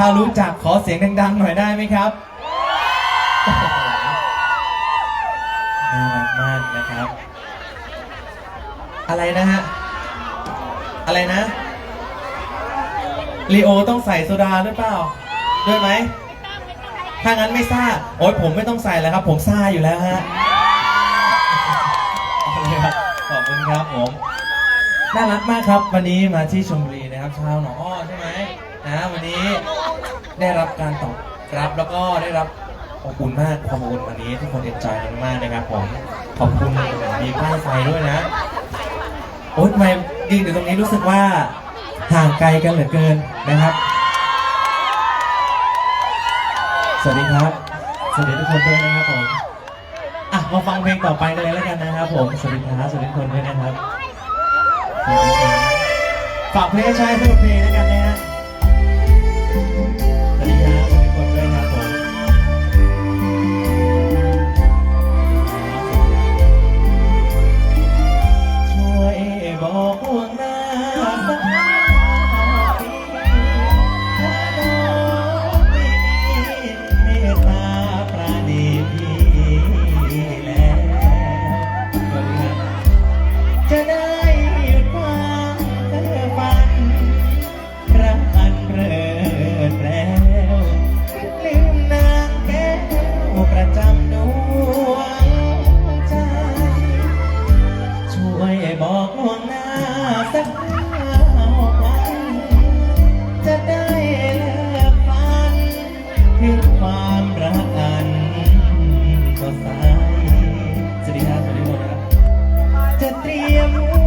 ถ้ารู้จักขอเสียงดังๆหน่อยได้ไหมครับน่ารักมากนะครับ อะไรนะฮะ อะไรนะลีโอต้องใส่โซดาหรือเปล่า ด้วยไหม ถ้างั้นไม่ซ่า โอ๊ยผมไม่ต้องใส่แล้วครับ ผมซ่าอยู่แล้วฮะขอบคุณครับผม น่ารักมากครับ วันนี้มาที่ชลบุรีนะครับชาวหนองอ้อใช่ไหม นะวันนี้ได้รับการตอบรับแล้วก็ได้รับอบอุ่นมากความอบอุ่นวันนี้ทุกคนเอ็นจอยมากนะครับผมขอบคุณมีป้ายไฟด้วยนะโอ๊ยทำไมยืนอยู่ตรงนี้รู้สึกว่าห่างไกลกันเหลือเกินนะครับ สวัสดีครับ สวัสดีทุกคนด้วยนะครับผมอะมาฟังเพลงต่อไปเลยแล้วกันนะครับผมสวัสดีครับสวัสดีทุกคนด้วยนะครับฝากเพลงให้ใช้เพื่อเพลงแล้วกันนะฮะ Thank. จะเตรียม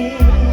นี้